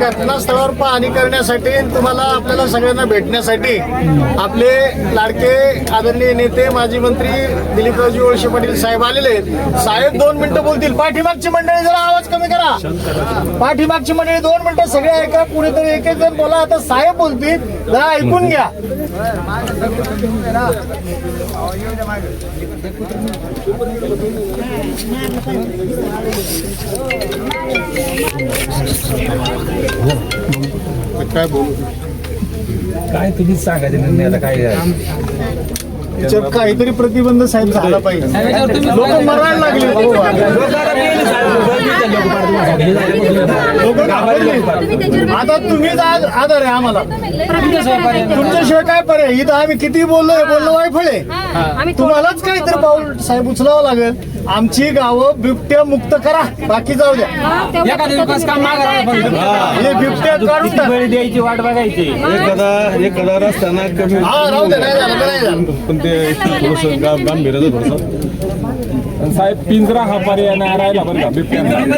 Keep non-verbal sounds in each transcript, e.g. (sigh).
घटनास्थळावर पाहणी करण्यासाठी आणि तुम्हाला आपल्याला सगळ्यांना भेटण्यासाठी आपले लाडके आदरणीय नेते माजी मंत्री दिलीपरावजी वळसे पाटील साहेब आलेले आहेत. साहेब दोन मिनिटं बोलतील. पाठीमागची मंडळी जरा आवाज कमी करा. पाठीमागची मंडळी दोन मिनिटं सगळे ऐका कुणीतरी एक एक जण बोला. आता साहेब बोलतील. जरा ऐकून घ्या. काय बोलू काय तुम्हीच सांगायचं निर्णय आता काय त्याच्यात काहीतरी प्रतिबंध साहेब झाला पाहिजे. लोक मरायला लागले. लोक घाबरले. आता तुम्हीच आज आधार आहे आम्हाला. तुमच्याशिवाय काय पर्याय? इथं आम्ही किती बोललोय? बोललो वायफळ आहे तुम्हालाच काहीतरी पाऊल साहेब उचलावं लागेल. आमची गावं बिबट्या मुक्त करा. बाकी जाऊ द्या. विकास काम हे. बिबट्या काढून टाक. द्यायची वाट बघायची. एखादा एखादा रस्त्याना कमी हा राहू दे नाही झालं तर नाही झालं. पण ते थोडस साहेब पिंजरा हा पर्याय नाही राहिला बरं का? बिबट्यांना जांबूत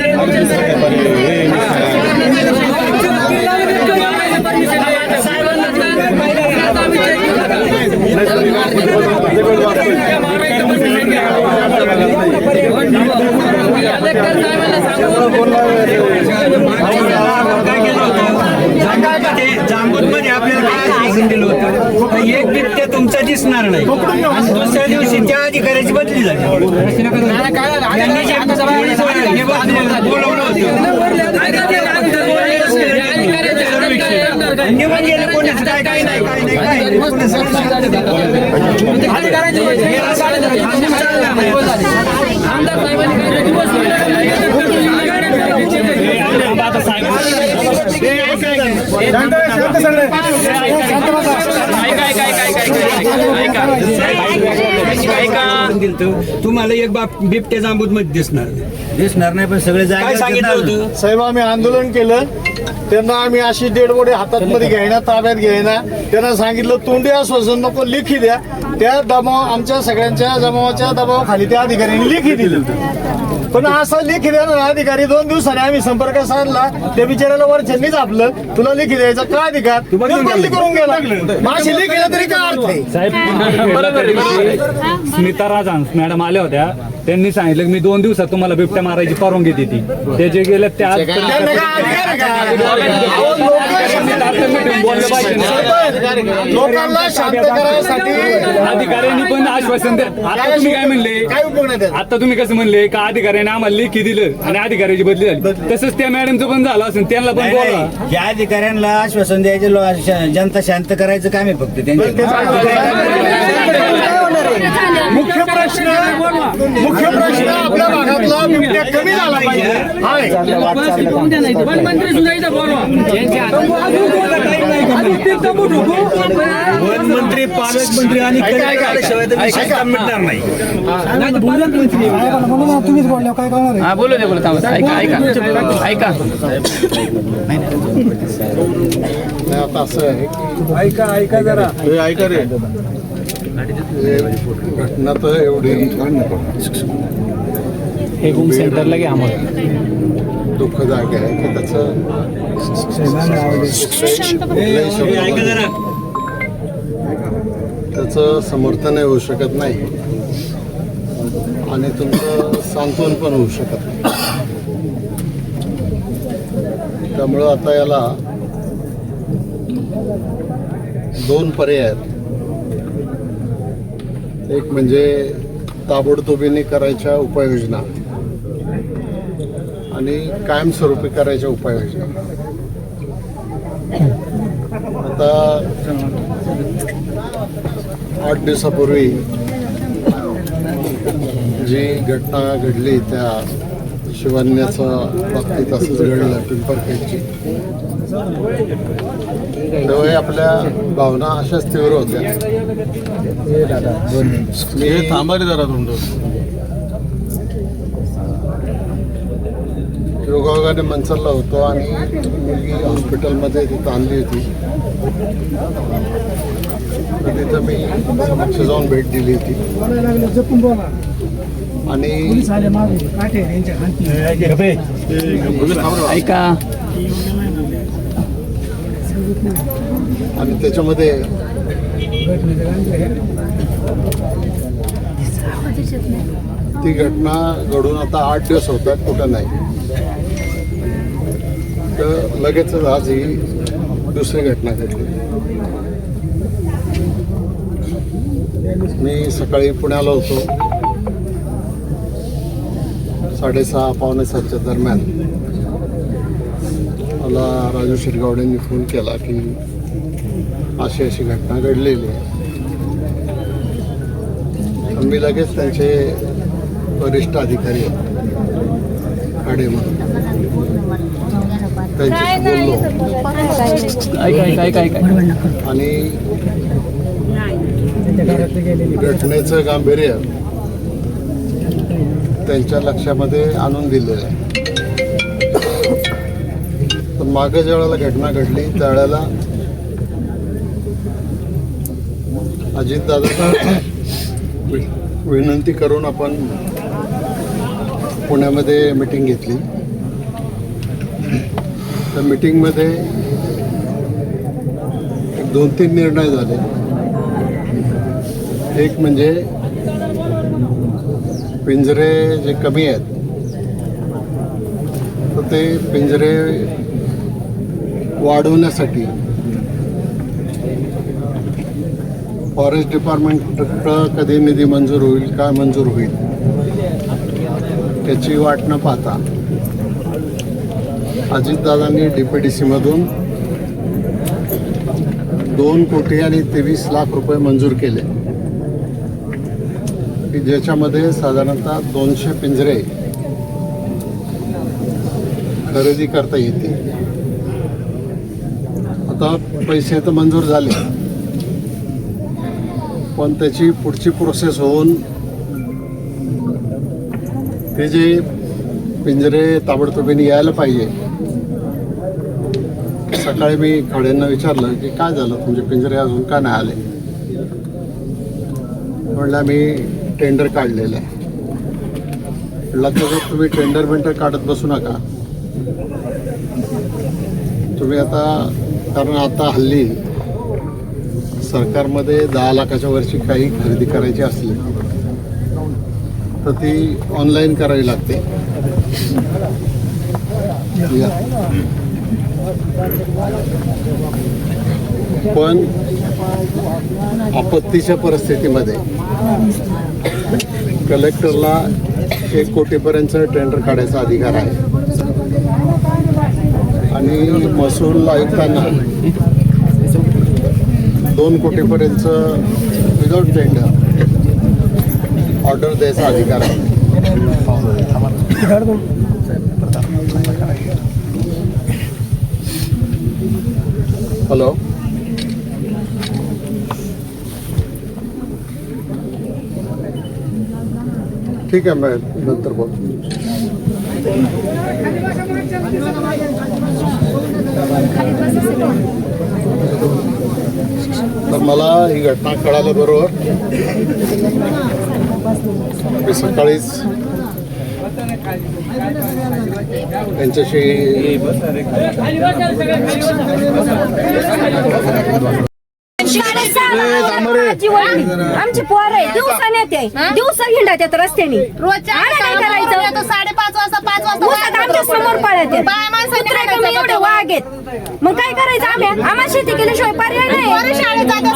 मध्ये आपल्याला काय आश्वासन दिलं होतं. तर एक बिबट्या तुमचा दिसणार नाही आणि दुसऱ्या दिवशी त्या अधिकाऱ्याची बदली झाली जे बोलवलं होतं. निघून गेले कोणीच काय काय नाही काय नाही काय नाही. दिलं होतं. तुम्हाला एक बाप बिबट्या जांबूत मध्ये दिसणार नाही. दिसणार नाही पण सगळे काय जागे सांगितलं होतं साहेब आम्ही आंदोलन केलं त्यांना आम्ही अशी डेडबोडे हातात मध्ये घ्यायना ताब्यात घ्यायना त्यांना सांगितलं तोंडी आश्वासन नको लिखी द्या. त्या दबाव आमच्या सगळ्यांच्या जमावाच्या दबावाखाली त्या अधिकाऱ्यांनी लिखी दिलं पण असं लिखी देणार अधिकारी दोन दिवसाने आम्ही संपर्क साधला. त्या बिचाऱ्याला वरच्यांनीच आपलं. तुला लिखी द्यायचा का अधिकार? करून गेला. माझी लिखी दिला तरी काय अर्थ आहे? साहेब स्मिता राजन मॅडम आल्या होत्या. त्यांनी सांगितलं की मी दोन दिवसात तुम्हाला बिबट्या मारायची परवानगी देते. ते जे गेले त्या काय. लोकांना शांत करायसाठी अधिकाऱ्यांनी पण आश्वासन द्या आता तुम्ही काय म्हणले? काय उपयोग नाही त्याचा? आता तुम्ही कसं म्हणले का अधिकाऱ्याने आम्हाला लेखी दिलं आणि अधिकाऱ्याची बदली झाली? तसंच त्या मॅडमचं पण झालं असेल त्यांना पण नाही, बोला नाही. या अधिकाऱ्यांना आश्वासन द्यायचे लो- श- जनता शांत करायचं काम आहे फक्त त्यांच्या मुख्य प्रश्न मुख्य प्रश्न आपल्या भागातला बिबट्या कमी झाला पाहिजे. हाय. वनमंत्री पालकमंत्री आणि ऐका, ऐका, शिवाय तर विषय ऐका. काम मिटणार नाही. हा. बोलू दे बोलू ऐका ऐका ऐका. नाही, आता असं आहे की ऐका ऐका जरा. ऐका रे. घटना तर एवढी. हे होम सेंटरला घ्या आम्हाला. दुःखदायक आहे की त्याचं त्याचं समर्थन होऊ शकत नाही. आणि तुमचं सांत्वन पण होऊ शकत नाही. त्यामुळं आता याला दोन पर्याय आहेत. एक म्हणजे ताबडतोबीने करायच्या उपाययोजना. आणि कायमस्वरूपी करायच्या उपाययोजना. आता आठ दिवसापूर्वी जी घटना घडली त्या शिवन्याचं बाबतीत असंच घडलं पिंपरखेडची तेव्हा आपल्या भावना अशाच तीव्र होत्या. मी हे थांबा जरा तुमचं. योगायोगाने मनसरला होतो आणि मुलगी हॉस्पिटलमध्ये तिथं आणली होती. तिथं मी समक्ष जाऊन भेट दिली होती. आणि ऐका. आणि त्याच्यामध्ये ती घटना घडून आता आठ दिवस होतात कुठं नाही. तर लगेचच आज ही दुसरी घटना घडली. मी सकाळी पुण्याला होतो. साडेसहा पावणे सातच्या दरम्यान. मला राजू शिरगावडेंनी फोन केला की अशी अशी घटना घडलेली आहे. मी लगेच त्यांचे वरिष्ठ अधिकारी आहेत म्हणून. त्यांच्याशी बोललो. ऐका ऐका आणि घटनेचं गांभीर्य त्यांच्या लक्षामध्ये आणून दिलेलं आहे. तर मागे ज्या वेळेला घटना घडली त्यावेळेला अजितदादा विनंती करून आपण पुण्यामध्ये मिटिंग घेतली. त्या मिटिंगमध्ये एक दोन तीन निर्णय झाले. एक म्हणजे पिंजरे जे कमी आहेत तर ते पिंजरे वाढवण्यासाठी फॉरेस्ट डिपार्टमेंटकडं कधी निधी मंजूर होईल काय मंजूर होईल त्याची वाट न पाहता अजितदादांनी डी पी डी सीमधून दोन कोटी आणि तेवीस लाख रुपये मंजूर केले. की ज्याच्यामध्ये साधारणतः दोनशे पिंजरे खरेदी करता येतील. आता पैसे तर मंजूर झाले. पण त्याची पुढची प्रोसेस होऊन ते जे पिंजरे ताबडतोबीने यायला पाहिजे सकाळी मी खाड्यांना विचारलं की काय झालं? तुमचे पिंजरे अजून का नाही आले? म्हणलं आम्ही टेंडर काढलेलं आहे. म्हणलं तर तुम्ही टेंडर बेंडर काढत बसू नका तुम्ही आता कारण आता हल्ली सरकारमध्ये दहा लाखाच्या वरची काही खरेदी करायची असली तर ती ऑनलाईन करावी लागते. पण आपत्तीच्या परिस्थितीमध्ये कलेक्टरला एक कोटीपर्यंत टेंडर काढायचा अधिकार आहे. आणि महसूल आयुक्तांना दोन कोटीपर्यंत विदाउट टेंडर ऑर्डर द्यायचा अधिकार आहे. हॅलो ठीक आहे मैं नंतर बोल तर मला ही घटना कळाल्या बरोबर. मी सकाळीच त्यांच्याशी आमची पोर आहे दिवसा नेते दिवसा हिंडा त्यात रस्त्याने. रोजच्या आम्हाला काय करायचं? तो साडेपाच वाजता पाच वाजता आमच्यासमोर पळत आहेत. बाया माणसांनी कुत्रे हाणायचं कमी एवढे का वाघ आहेत. मग काय करायचं आम्ही? आम्हाला शेती केल्याशिवाय पर्याय नाही. शाळेत जातात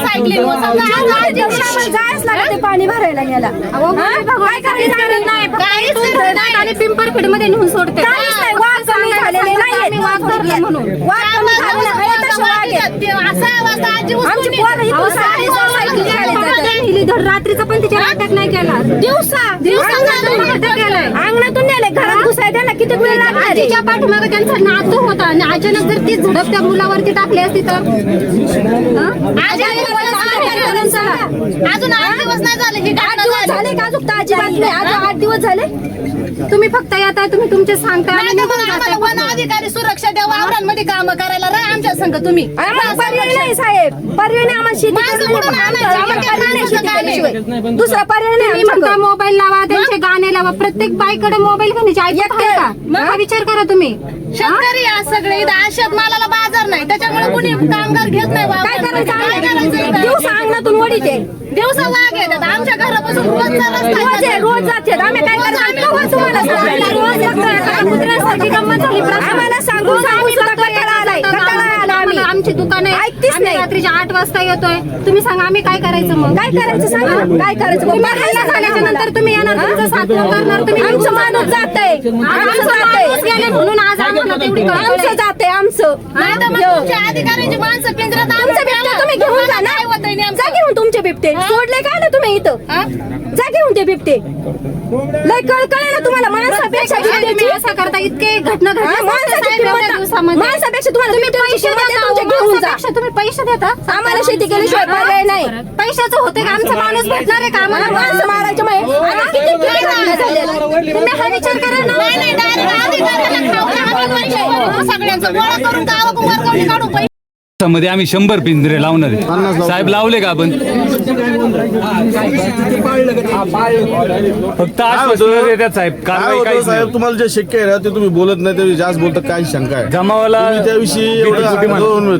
जायच लागते पाणी भरायला गेला. काय करायचं आम्ही? काहीच करत नाही. आणि पिंपरखेडमध्ये नेऊन सोडते काहीच नाही. वाघ कमी झालेले नाही वाघ धरले म्हणून. वाघ कमी झालेले रात्रीचा पण तिच्या अटॅक नाही केला. दिवसा? अंगणातून नेले घरात घुसाय त्याला किती वेळ आहे? तिच्या पाठीमागे त्यांचा नातू होता आणि अचानक जर ती झडप त्या मुलावरती टाकली असती तर. अजून आठ दिवस नाही झाले ही झाली. का अजून? अजिबात नाही आठ दिवस झाले? तुम्ही फक्त येताय तुम्ही तुमचे जाताय. वन अधिकारी सुरक्षा द्या वावरांमध्ये काम करायला आमच्या संघ तुम्ही. आम्हाला पर्याय नाही साहेब. पर्याय नाही आम्हाला शेती? आम्हाला आम्हाला पर्याय नाही. केल्याशिवाय. दुसरा पर्याय नाही तुम्ही आमच्याकडं. म्हणता मोबाईल लावा त्यांचे गाणे लावा. प्रत्येक बाईकडे मोबाईल घेण्याची ऐकत आहे का? हा विचार करा तुम्ही. शेतकरी सगळे. इथं शेतमालाला बाजार नाही. त्याच्यामुळे कुणी कामगार घेत नाही. काय करायचं? काय करायचं आम्ही? इथं? दिवसा अंगणातून वडीत आहे दिवसा वाघ येतात. आमच्या घरापासून रोजचा रस्ता आहे. रोज आहे, रोज जाते आम्ही काय करायचं केव्हा तुम्हाला सांगायला? रोज बघतोय, एका कुत्र्यासारखी गंमत झाली. प्रश्न. आम्हाला सांगून सांगून सुद्धा कंटाळा आलाय. कंटाळा आम्ही आमची दुकान आहे. ऐकतीच आम्ही नाही. रात्रीच्या आठ वाजता येतोय. तुम्ही सांगा आम्ही काय करायचं मग? काय करायचं सांगा. काय करायचं? तुम्ही झाल्याच्यानंतर तुम्ही येणार. तुमचं सातवं करणार तुम्ही आमचं माणूस जात आहे आमचं माणूस गेले म्हणून आज आम्हाला तेवढी कळकळ आमचं आहे. जाते आमचं मग तुमच्या अधिकाऱ्यांची माणसं तुमचे बिबटे. तुम्ही घेऊन जा ना. घेऊन तुमचे बिबटे. सोडले काय ना तुम्ही इथं? जा घेऊन ते बिबटे. लय कळकळ आहे ना तुम्हाला. माणसापेक्षा तुम्ही बिबट्याची असं करता. इतके घटना हा, घडल्या माणसाची साहेब एवढ्या किंमत- दिवसामध्ये. माणसापेक्षा तुम्हाला तुम्ही पैसे आहे, देता, घेऊन जा. माणसापेक्षा तुम्ही पैसे देता. आम्हाला शेती केल्याशिवाय पर्याय नाही. पैशाचं होते का? आमचा माणूस भेटणार आहे का? आम्हाला माणसं मारायचे माहिती आता किती किती घटना झाल्या तुम्ही हा विचार करा ना. नाही नाही direct अधिकाऱ्याला खाऊ. द्या, आम्ही पैसे भरू सगळ्यांचं गोळा करून गावाकुमार करून काढू. पैसे मध्ये आम्ही शंभर पिंजरे लावणार आहे. साहेब लावले का आपण? फक्त आश्वासनं देतात साहेब काय कारवाई होतं? काहीच साहेब नाही. तुम्हाला जे शक्य आहे ना ते तुम्ही बोलत नाही ते जास्त बोलता काय शंका आहे? जमावाला तुम्ही त्याविषयी एवढं.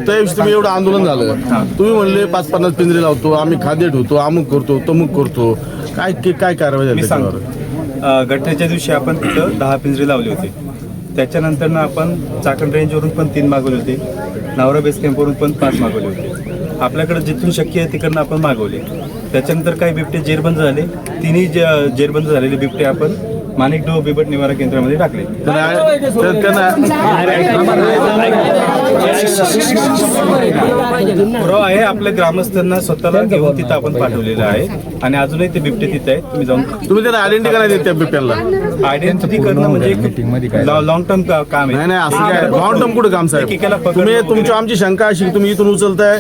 त्याविषयी तुम्ही एवढं आंदोलन झालं तुम्ही म्हणले पाच पन्नास पिंजरे लावतो आम्ही खाद्य ठेवतो अमुक करतो तमुक करतो. काय काय- काय कारवाई झाली मी सांगतो. त्याच्यावर? अ, घटनेच्या दिवशी आपण तिथं दहा पिंजरे लावले होते. त्याच्यानंतर ना आपण चाकण रेंजवरून पण तीन मागवले होते. नावरा बेस कॅम्पवरून पण पाच मागवले होते. आपल्याकडे जिथून शक्य आहे तिकडनं आपण मागवले. त्याच्यानंतर काही बिबटे जेरबंद झाले. तिन्ही जे- जेरबंद झालेले बिबटे आपण माणिकडो बिबट निवारा केंद्रामध्ये टाकले पुरावा आहे आपल्या ग्रामस्थांना स्वतःला घेऊन तिथं आपण पाठवलेलं आहे आणि अजूनही ते बिबटे तिथे आहेत तुम्ही जाऊन तुम्ही त्यांना आयडेंटिटी करायला देत त्या बिबट्यांना आयडेंटिटी करणं म्हणजे लॉंग टर्म काम आहे नाही असं काय लॉंग टर्म कुठे काम साहेब तुम्ही तुमची आमची शंका अशी तुम्ही इथून उचलताय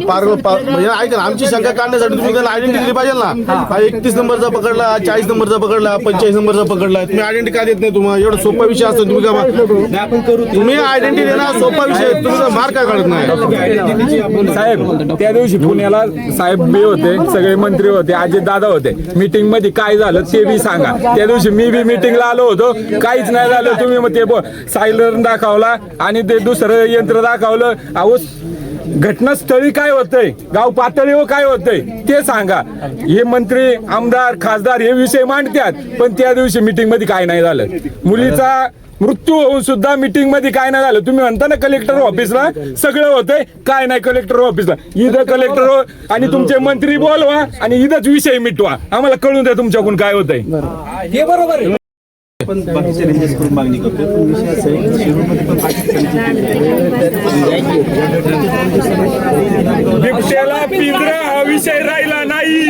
पार म्हणजे ऐका ना आमची शंका काढण्यासाठी तुम्ही त्याला आयडेंटिटी दिली पाहिजे ना एकतीस नंबरचा पकडला चाळीस नंबरचा पकडला पंचेचाळीस नंबरचा पकडला तुम्ही आयडेंटिटी का देत नाही तुम्हाला एवढा सोपा विषय असतो तुम्ही का. तुम्ही आयडेंटिटी देणार सोपा विषय. तुम्ही मार्क का काढत नाही? साहेब त्या दिवशी पुण्याला साहेब बी होते सगळे मंत्री होते अजित दादा होते. मीटिंगमध्ये काय झालं ते बी सांगा. त्या दिवशी मी बी मीटिंगला आलो होतो. काहीच नाही झालं. तुम्ही मग ते सायलर दाखवला आणि ते दुसरं यंत्र दाखवलं. अहो घटनास्थळी काय होतंय? गाव पातळीवर काय होतंय? ते सांगा. हे मंत्री आमदार खासदार हे विषय मांडतात पण त्या दिवशी मिटिंगमध्ये काय नाही झालं. मुलीचा मृत्यू होऊन सुद्धा मिटिंगमध्ये काय नाही झालं. तुम्ही म्हणता ना कलेक्टर ऑफिसला सगळं होतंय काय नाही कलेक्टर ऑफिसला इथं कलेक्टर आणि तुमचे मंत्री बोलवा आणि इथंच विषय मिटवा. आम्हाला कळून द्या तुमच्याकडून काय होतंय. हे बरोबर आहे आपण बाकीचे रेंजेस करून मागणी करतो पण विषय असा आहे की शिरूरमध्ये पण बिबट्याला पिंजरा हा विषय राहिला नाही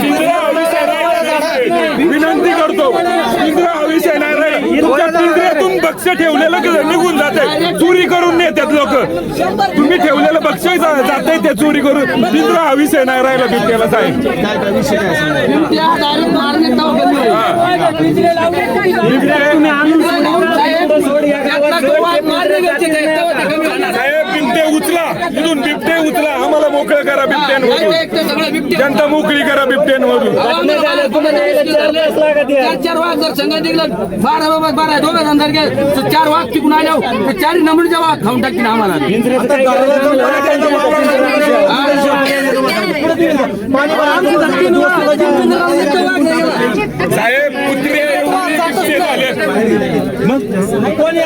पिंजरा हा विषय राहिला नाही. विनंती करतो पिंजरा हा विषय नाही तुमच्या पिंजऱ्यातून बक्ष ठेवलेलं निघून जाते चोरी करून नेतात लोक. तुम्ही ठेवलेलं बक्ष जाते ते चोरी करून. पिंजरा हा विषय नाही राहिला बिबट्याला साहेब. साहेब बिबटे उचला इथून बिबटे उचला आम्हाला मोकळं करा बिबट्यांमधून जनता मोकळी करा बिबट्यांमधून चार चार वाघ जर संघ निघलं बारा बाबा बारा दोघं गेले तर चार वाघ तिकून आल्यावर तर चार नंबरच्या वाघ खाऊन टाकतील आम्हाला साहेब कुत्रे एवढे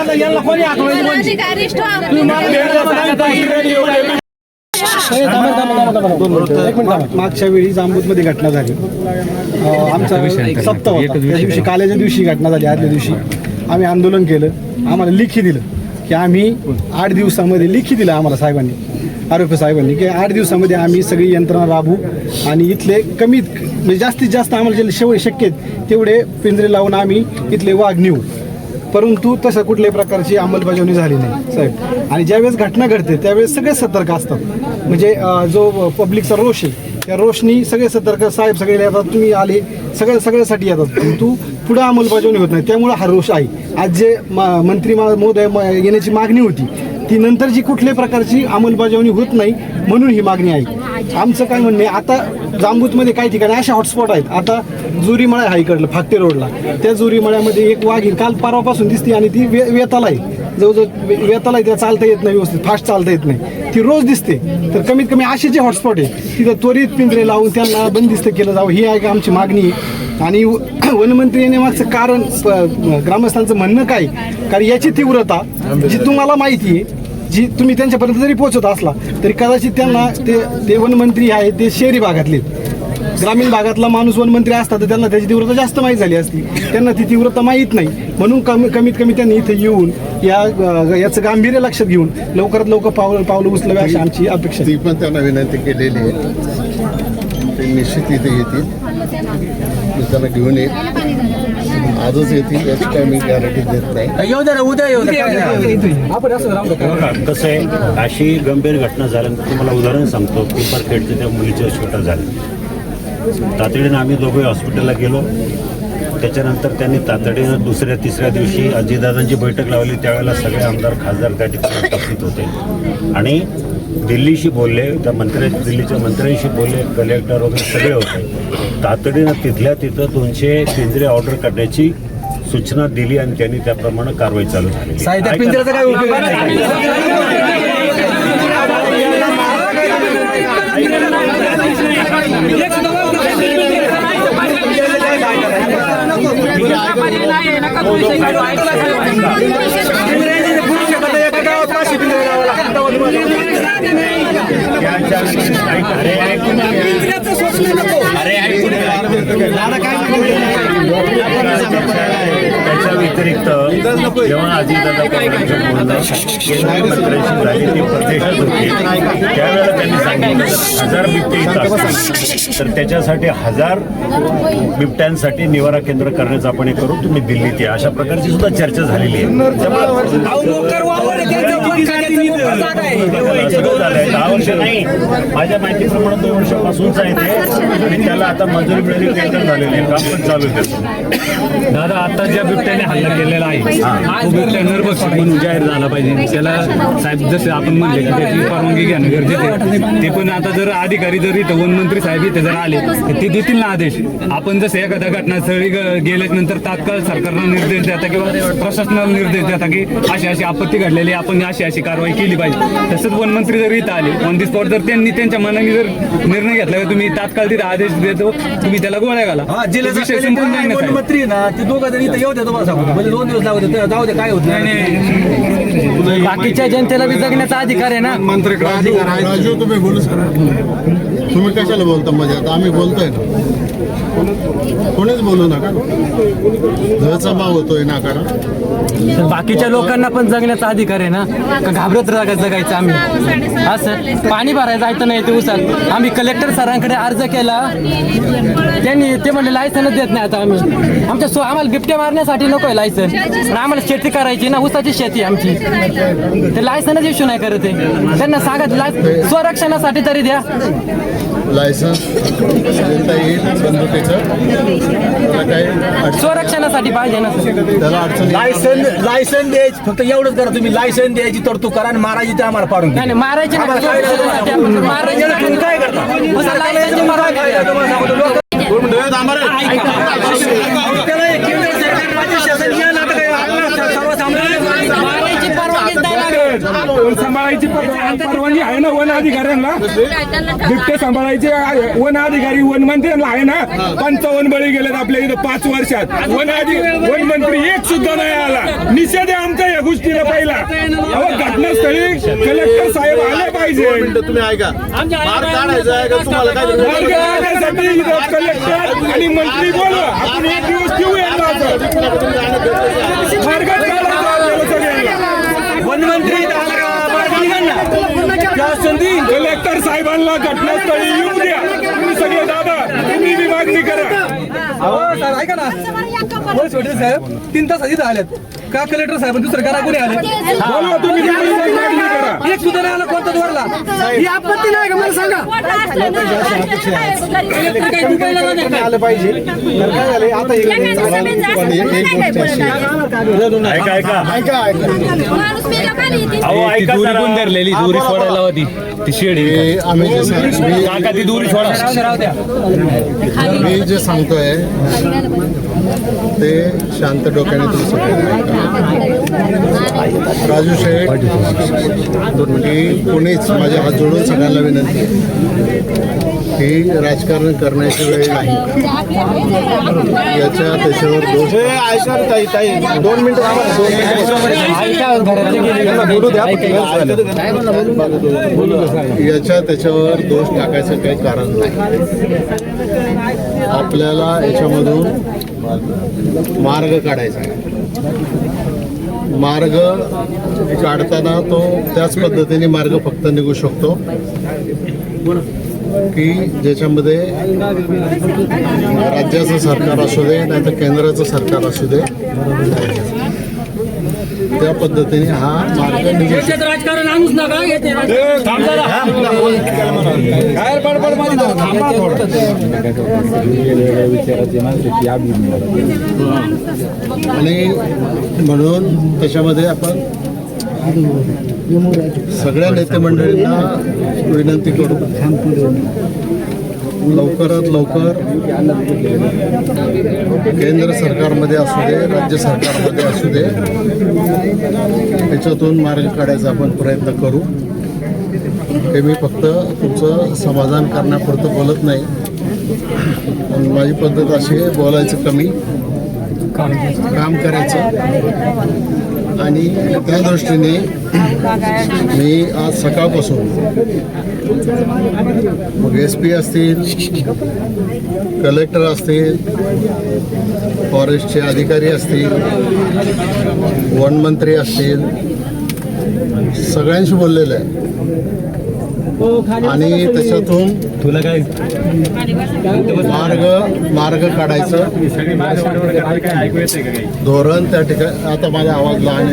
मागच्या वेळी जांबूतमध्ये घटना झाली. आमचा सप्ताह होता. त्या दिवशी काल्याच्या दिवशी घटना झाली आदल्या दिवशी. आम्ही आंदोलन केलं. आम्हाला लिखी दिलं की आम्ही आठ दिवसामध्ये लिखी दिलं आम्हाला साहेबांनी. आरोग्य साहेबांनी की आठ दिवसामध्ये आम्ही सगळी यंत्रणा राबवू आणि इथले कमीत म्हणजे जास्तीत जास्त आम्हाला जे शेवट शक्य आहेत तेवढे पिंजरे लावून आम्ही इथले वाघ नेऊ. परंतु तसं कुठल्याही प्रकारची अंमलबजावणी झाली नाही साहेब. आणि ज्यावेळेस घटना घडते त्यावेळेस सगळे सतर्क असतात. म्हणजे जो पब्लिकचा रोष आहे त्या रोषनी सगळे सतर्क साहेब सगळे येतात तुम्ही आले सगळ्या सगळ्यासाठी येतात. परंतु पुढं अंमलबजावणी होत नाही. त्यामुळे हा रोष आहे. आज जे मंत्री महोदय म- येण्याची मागणी होती ती नंतरची कुठल्याही प्रकारची अंमलबजावणी होत नाही म्हणून ही मागणी आहे. आमचं काय म्हणणे आता जांबूतमध्ये काही ठिकाणी असे हॉटस्पॉट आहेत. आता जुरीमळा आहे इकडलं फाकटे रोडला. त्या जुरीमळ्यामध्ये एक वाघीण काल परवापासून दिसते आणि ती वे वेताला आहे. जवळजवळ वेताला आहे, त्या चालता येत नाही व्यवस्थित फास्ट चालता येत नाही. ती रोज दिसते. तर कमीत कमी असे जे हॉटस्पॉट आहे तिथं त्वरित पिंजरे लावून त्यांना बंदिस्त केलं जावं ही आहे का आमची मागणी. आहे आणि (coughs) वनमंत्री येण्यामागचं कारण ग्रामस्थांचं म्हणणं काय? कारण याची तीव्रता जी तुम्हाला माहिती आहे जी तुम्ही त्यांच्यापर्यंत जरी पोहोचत असला तरी कदाचित त्यांना ते ते वनमंत्री आहे ते शहरी भागातले. आहेत. ग्रामीण भागातला माणूस वनमंत्री असता तर त्यांना त्याची तीव्रता जास्त माहीत झाली असती. त्यांना ती तीव्रता माहीत नाही. म्हणून कमी कमीत कमी त्यांनी इथे येऊन या याचं गांभीर्य लक्षात घेऊन लवकरात लवकर पावलं पावलं उचलावे अशी आमची अपेक्षा. ती पण त्यांना विनंती केलेली आहे. ते निश्चित इथे येतील. त्यांना घेऊन येईल. आजच येतील याची काय मी गॅरंटी देत नाही. येऊ दे ना उद्या येऊ दे काय नाही. आपण असं राहू नका. बघा, कसं आहे अशी गंभीर घटना झाल्यानंतर तुम्हाला उदाहरण सांगतो. पिंपरखेडचं त्या मुलीचं शोटा झालं. तातडीनं आम्ही दोघे हॉस्पिटलला गेलो. त्याच्यानंतर त्यांनी तातडीनं दुसऱ्या तिसऱ्या दिवशी अजितदादांची बैठक लावली. त्यावेळेला सगळे आमदार खासदार त्या ठिकाणी उपस्थित होते. आणि दिल्लीशी बोलले त्या मंत्र्या दिल्लीच्या मंत्र्यांशी बोलले कलेक्टर वगैरे सगळे होते. तातडीनं तिथल्या तिथं दोनशे पिंजरे ऑर्डर करण्याची सूचना दिली आणि त्यांनी त्याप्रमाणे कारवाई चालू झाली साहेब त्या पिंजऱ्याचा काय उपयोग नाही त्याच्या व्यतिरिक्त जेव्हा अजितदादा पवारांचं झाली ती प्रदेशात होती त्यावेळेला त्यांनी सांगितलं हजार बिबटे इथं तर त्याच्यासाठी हजार बिबट्यांसाठी निवारा केंद्र करण्याचं आपण हे करू तुम्ही दिल्लीत या अशा प्रकारची सुद्धा चर्चा झालेली आहे दहा वर्ष नाही. माझ्या माहितीप्रमाणे दोन वर्षापासूनच आहे ते. आणि त्याला आता मंजुरी मिळाली टेंडर झालेली आहे. काम पण चालू आहे दादा आता ज्या बिबट्याने हल्ला केलेला आहे तो बिबट्या नरभक्षक म्हणून जाहीर झाला पाहिजे. त्याला साहेब जसे आपण म्हणले की त्याची परवानगी घेणं गरजेचं आहे. ते पण आता जर अधिकारी जर इथं वनमंत्री साहेब इथे जर आले तर ते देतील ना आदेश. आपण जसं एखाद्या घटनास्थळी ग- गेल्याच्यानंतर तात्काळ सरकारनं निर्देश देता किंवा प्रशासनाला निर्देश देता की अशी अशी आपत्ती घडलेली आहे, आपण अशी अशी कारवाई केली पाहिजे तसंच वनमंत्री जर इथं आले ऑन दी स्पॉट जर त्यांनी त्यांच्या मनाने जर निर्णय घेतला तुम्ही तात्काळ तिथे आदेश देतो तुम्ही त्याला गोळ्या घाला हा विषय संपून जाईल ना साहेब. मंत्री ना ते दोघं जण इथं येऊ दे तुम्हाला सांगतो म्हणजे दोन दिवस लागू दे जाऊ दे काय होत नाही बाकीच्या जनतेला बी जगण्याचा अधिकार आहे ना राजू तुम्ही बोलू तुम्ही कशाला बोलता? म्हणजे आता आम्ही बोलतोय ना. कोणीच बोलू नका. जसा भाव होतोय ना कारण बाकीच्या लोकांना पण जगण्याचा अधिकार आहे ना. का घाबरत राहा जगायचं आम्ही? असं पाणी भरायला जायचं नाही ते उसात. आम्ही कलेक्टर सरांकडे अर्ज केला. त्यांनी ते म्हणले लायसनच देत नाही आता आम्ही. आमच्या सो आम्हाला बिबट्या मारण्यासाठी नको आहे लायसन पण आम्हाला शेती करायची ना उसाची शेती आमची. ते लायसनच इश्यू नाही करत आहे. त्यांना सांगा लाय स्वरक्षणासाठी तरी द्या. लायसन्स देता येईल बंदुकीचं काही स्वरक्षणासाठी पाहिजे ना. त्याला अडचण. लायसन लायसन द्यायची फक्त एवढंच करा तुम्ही. लायसन द्यायची तरतूद करा आणि मारायची ते आम्हाला पाडून नाही मारायची मारायची काय करता? द्या. दोन वन सांभाळायची पर- परवानगी आहे ना वन अधिकाऱ्यांना? बिबटे सांभाळायचे. वन अधिकारी वन मंत्र्यांना आहे ना? पंचावन्न बळी गेलेत आपल्या इथं पाच वर्षात. वन अधि वन मंत्री एक सुद्धा नाही आला. निषेध आहे आमचा या गोष्टीला पहिला. घटनास्थळी कलेक्टर साहेब आले पाहिजे. तुम्ही ऐका. कलेक्टर आणि मंत्री बोलवा. आपण एक दिवस ठेवू यांना असं. मार्ग काढायचा आपल्याला सगळ्यांना. वनमंत्री या संधी कलेक्टर साहेबांना घटनास्थळी येऊ द्या. तुम्ही सगळे दादा तुम्ही विभागणी मागणी करा. साहेब ऐका ना. छोटे साहेब तीन तास इथं आल्यात का कलेक्टर साहेब? दुसरं करा कोणी आले? एक सुद्धा नाही आला कोणता हातात वरला ही आपत्ती नाही का? मला सांगा? आलं पाहिजे. काय आता हे. ऐका ऐका. ऐका ऐका. दोरी जरा. कोण धरलेली दोरी सोडायला होती. ती शेड. हे आम्ही काका ती दोरी सोडा. मी जे सांगतोय ते शांत डोक्याने तुम्ही सगळे राजू शेठ की कोणीच माझ्या हात जोडून सगळ्यांना विनंती की राजकारण करण्याची वेळ नाही. याच्या त्याच्यावर हे दोन मिनिटं याच्या त्याच्यावर दोष टाकायचं काही कारण नाही. आपल्याला याच्यामधून मार्ग काढायचा आहे. मार्ग काढताना तो त्याच पद्धतीने मार्ग फक्त निघू शकतो. की ज्याच्यामध्ये राज्याचं सरकार असू दे नाही तर केंद्राचं सरकार असू दे. त्या पद्धतीने हा मार्ग राजकारण आणूच नका येते आणि म्हणून त्याच्यामध्ये आपण सगळ्या नेते मंडळींना विनंती करू. लवकरात लवकर केंद्र सरकारमध्ये असू दे राज्य सरकारमध्ये असू दे त्याच्यातून मार्ग काढायचा आपण प्रयत्न करू. हे मी फक्त तुमचं समाधान करण्यापुरतं बोलत नाही. पण माझी पद्धत अशी आहे बोलायचं कमी काम करायचं. आणि त्या दृष्टीने मी आज सकाळपासून मग एस पी असतील कलेक्टर असतील फॉरेस्टचे अधिकारी असतील वनमंत्री असतील सगळ्यांशी बोललेलं आहे. आणि त्याच्यातून तुला काय? मार्ग मार्ग काढायचं. धोरण त्या ठिकाणी आता माझा आवाज लहान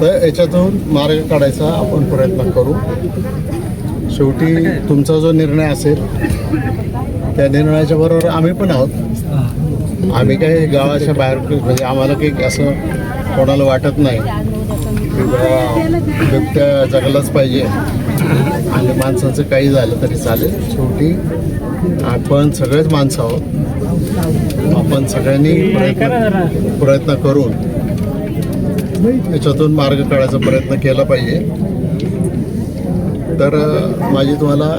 तर याच्यातून मार्ग काढायचा आपण प्रयत्न करू. शेवटी तुमचा जो निर्णय असेल त्या निर्णयाच्या बरोबर आम्ही पण आहोत. आम्ही काही गावाच्या बाहेर म्हणजे आम्हाला काही असं कोणाला वाटत नाही. बिबट्या जगलाच पाहिजे. आणि माणसाचं काही झालं तरी चालेल. शेवटी आपण सगळेच माणसं आहोत. आपण सगळ्यांनी प्रयत्न प्रयत्न करून याच्यातून मार्ग काढायचा प्रयत्न केला पाहिजे. तर माझी तुम्हाला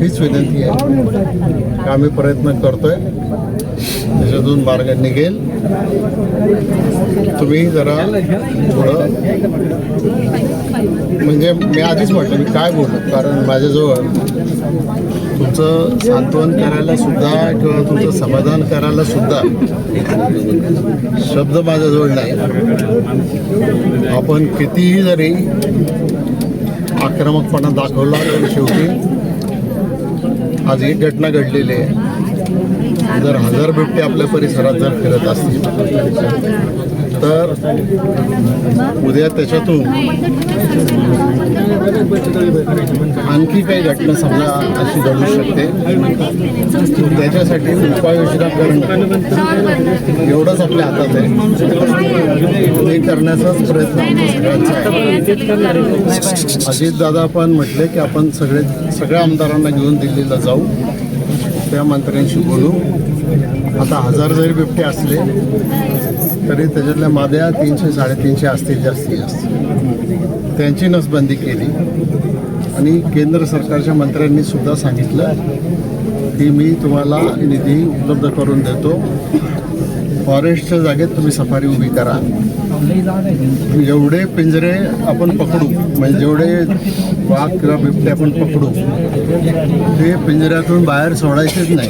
हीच विनंती आहे. आम्ही प्रयत्न करतोय? त्याच्यातून मार्ग निघेल. तुम्ही जरा थोडं म्हणजे मी आधीच म्हटलं मी काय बोलतो कारण माझ्याजवळ तुमचं सांत्वन करायला सुद्धा किंवा तुमचं समाधान करायला सुद्धा शब्द माझ्याजवळ नाही. आपण कितीही जरी आक्रमकपणा दाखवला तरी शेवटी आज एक घटना घडलेली आहे. जर हजार बिबटे आपल्या परिसरात जर फिरत असतील तर उद्या त्याच्यातून आणखी काही घटना समजा अशी घडू शकते. त्याच्यासाठी उपाययोजना करणं एवढंच आपल्या हातात आहे. ते करण्याचाच प्रयत्न सगळ्यांचा आहे. पण म्हटले की आपण सगळे सगळ्या आमदारांना घेऊन दिल्लीला जाऊ. त्या मंत्र्यांशी बोलू. आता हजार जरी बिबटे असले तरी त्याच्यातल्या माद्या तीनशे साडेतीनशे असतील जास्तीत जास्त. त्यांची नसबंदी केली. आणि केंद्र सरकारच्या मंत्र्यांनी सुद्धा सांगितलं की मी तुम्हाला निधी उपलब्ध करून देतो. फॉरेस्टच्या जागेत तुम्ही सफारी उभी करा. एवढे पिंजरे आपण पकडू म्हणजे जेवढे वाघ किंवा बिबटे आपण पकडू ते पिंजऱ्यातून बाहेर सोडायचेच नाही.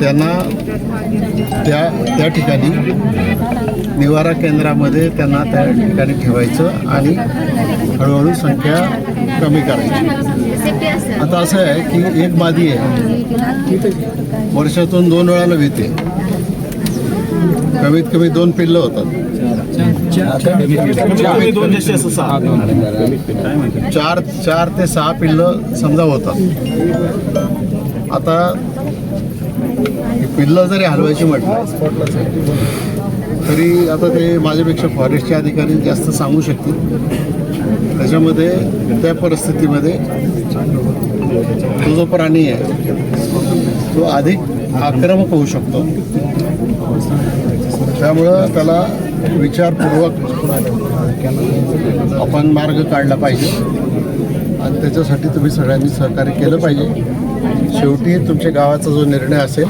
त्यांना त्या त्या ठिकाणी निवारा केंद्रामध्ये त्यांना त्या ठिकाणी ठेवायचं आणि हळूहळू संख्या कमी करायची. आता असं आहे की एक मादी आहे. वर्षातून दोन वेळाला येते कमीत कमी दोन पिल्लं होतात. सहा. चार चार ते सहा पिल्लं समजा होतात. आता पिल्लं जरी हलवायची म्हटलं तरी आता ते माझ्यापेक्षा फॉरेस्टचे अधिकारी जास्त सांगू शकतील. त्याच्यामध्ये त्या परिस्थितीमध्ये तो जो प्राणी आहे तो अधिक आक्रमक होऊ शकतो. त्यामुळं त्याला विचारपूर्वक आपण मार्ग काढला पाहिजे. आणि त्याच्यासाठी तुम्ही सगळ्यांनी सहकार्य केलं पाहिजे. शेवटी तुमच्या गावाचा जो निर्णय असेल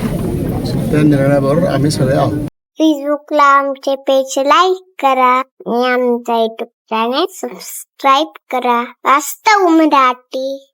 त्या निर्णयाबरोबर आम्ही सगळे आहोत. फेसबुकला आमचे पेज लाईक करा आणि आमचा युट्यूब चॅनेल सबस्क्राईब करा. वास्तव मराठी.